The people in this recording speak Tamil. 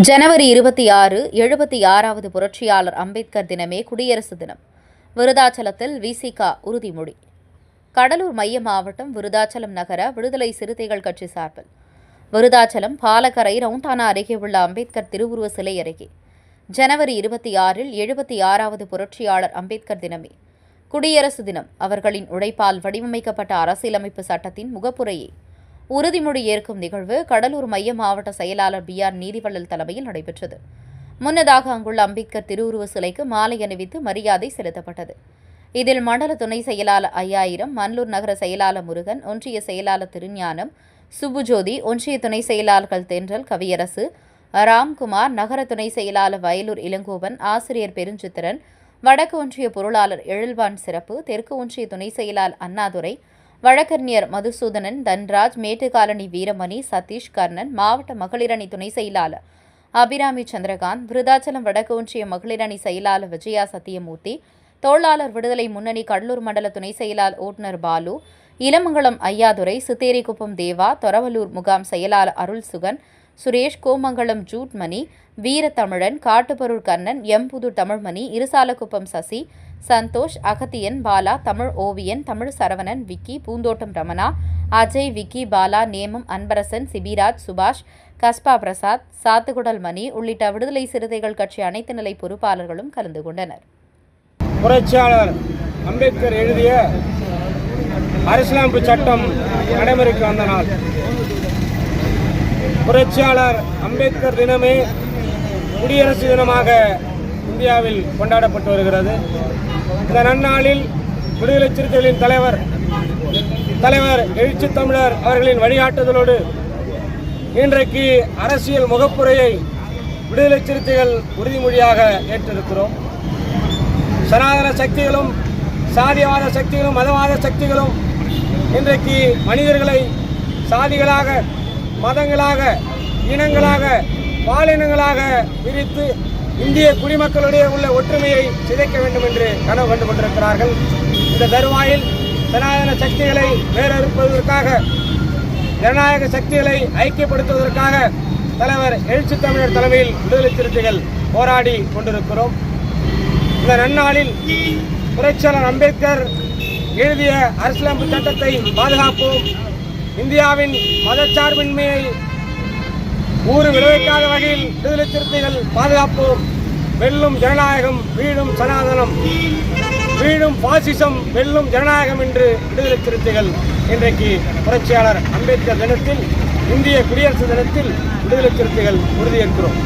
ஜனவரி இருபத்தி ஆறு எழுபத்தி ஆறாவது புரட்சியாளர் அம்பேத்கர் தினமே குடியரசு தினம். விருதாச்சலத்தில் விசிகா உறுதிமொழி. கடலூர் மைய மாவட்டம் விருதாச்சலம் நகர விடுதலை சிறுத்தைகள் கட்சி சார்பில். விருதாச்சலம் பாலக்கரை ரவுண்டானா அருகே உள்ள அம்பேத்கர் திருவுருவ சிலை அருகே. ஜனவரி இருபத்தி ஆறில் எழுபத்தி ஆறாவது புரட்சியாளர் அம்பேத்கர் தினமே. குடியரசு தினம். அவர்களின் உழைப்பால் வடிவமைக்கப்பட்ட அரசியலமைப்பு சட்டத்தின் முகப்புரையை. உறுதிமொழி ஏற்கும் நிகழ்வு கடலூர் மைய மாவட்ட செயலாளர் பி ஆர் நீதிவள்ளல் தலைமையில் நடைபெற்றது. முன்னதாக அங்குள்ள அம்பேத்கர் திருவுருவ சிலைக்கு மாலை அணிவித்து மரியாதை செலுத்தப்பட்டது. இதில் மண்டல துணை செயலாளர் ஐயாயிரம் மன்லூர் நகர செயலாளர் முருகன் ஒன்றிய செயலாளர் திருஞானம் சுபுஜோதி ஒன்றிய துணை செயலாளர்கள் தென்றல் கவியரசு ராம்குமார் நகர துணை செயலாளர் வயலூர் இளங்கோவன் ஆசிரியர் பெருஞ்சித்திரன் வடக்கு ஒன்றிய பொருளாளர் எழில்வான் சிறப்பு தெற்கு ஒன்றிய துணை செயலாளர் அண்ணாதுரை வழக்கறிஞர் மதுசூதனன் தன்ராஜ் மேட்டுக்காலனி வீரமணி சதீஷ் கர்ணன் மாவட்ட மகளிரணி துணை செயலாளர் அபிராமி சந்திரகாந்த் விருதாச்சலம் வடக்கு ஒன்றிய மகளிரணி செயலாளர் விஜயா சத்தியமூர்த்தி தோளாளர் விடுதலை முன்னணி கடலூர் மண்டல துணை செயலாளர் ஓட்டுநர் பாலு இளமங்கலம் ஐயாதுரை சித்தேரிக்குப்பம் தேவா தொரவலூர் முகாம் செயலாளர் அருள் சுகன் சுரேஷ் கோமங்கலம் ஜூட்மணி வீரத்தமிழன் காட்டுப்பொருள் கண்ணன் எம்புதூர் தமிழ்மணி இருசாலக்குப்பம் சசி சந்தோஷ் அகத்தியன் பாலா தமிழ் ஓவியன் தமிழ் சரவணன் விக்கி பூந்தோட்டம் ரமணா அஜய் விக்கி பாலா நேமம் அன்பரசன் சிபிராஜ் சுபாஷ் கஸ்பா பிரசாத் சாத்துக்குடல் மணி உள்ளிட்ட விடுதலை சிறுத்தைகள் கட்சி அனைத்து நிலை பொறுப்பாளர்களும் கலந்து கொண்டனர். புரட்சியாளர் அம்பேத்கர் எழுதிய அரசியலமைப்பு சட்டம் நடைமுறைக்கு வந்த நாள். புரட்சியாளர் அம்பேத்கர் தினமே குடியரசு தினமாக இந்தியாவில் கொண்டாடப்பட்டு வருகிறது. இந்த நன்னாளில் விடுதலை சிறுத்தைகளின் தலைவர் தலைவர் எழுச்சி தமிழர் அவர்களின் வழிகாட்டுதலோடு இன்றைக்கு அரசியல் முகப்புரையை விடுதலை சிறுத்தைகள் உறுதிமொழியாக ஏற்றிருக்கிறோம். சனாதன சக்திகளும் சாதியவாத சக்திகளும் மதவாத சக்திகளும் இன்றைக்கு மனிதர்களை சாதிகளாக மதங்களாக இனங்களாக பாலினங்களாக பிரித்து இந்திய குடிமக்களுடைய உள்ள ஒற்றுமையை சிதைக்க வேண்டும் என்று கனவு கண்டு கொண்டிருக்கிறார்கள். இந்த தருவாயில் சனாதன சக்திகளை வேறறுப்பதற்காக ஜனநாயக சக்திகளை ஐக்கியப்படுத்துவதற்காக தலைவர் எழுச்சி தமிழர் தலைமையில் விடுதலை சிறுத்தைகள் போராடி கொண்டிருக்கிறோம். இந்த நன்னாளில் புரட்சியாளர் அம்பேத்கர் எழுதிய அரசியலமைப்பு சட்டத்தை பாதுகாப்போம். இந்தியாவின் மதச்சார்பின்மையை ஊறு விளைவிக்காத வகையில் விடுதலை சிறுத்தைகள் பாதுகாப்போம் வெல்லும் ஜனநாயகம் வீழும் சனாதனம். வீழும் பாசிசம் வெல்லும் ஜனநாயகம் என்று விடுதலை சிறுத்தைகள் இன்றைக்கு புரட்சியாளர் அம்பேத்கர் தினத்தில் இந்திய குடியரசு தினத்தில் விடுதலை சிறுத்தைகள் உறுதியேற்கிறோம்.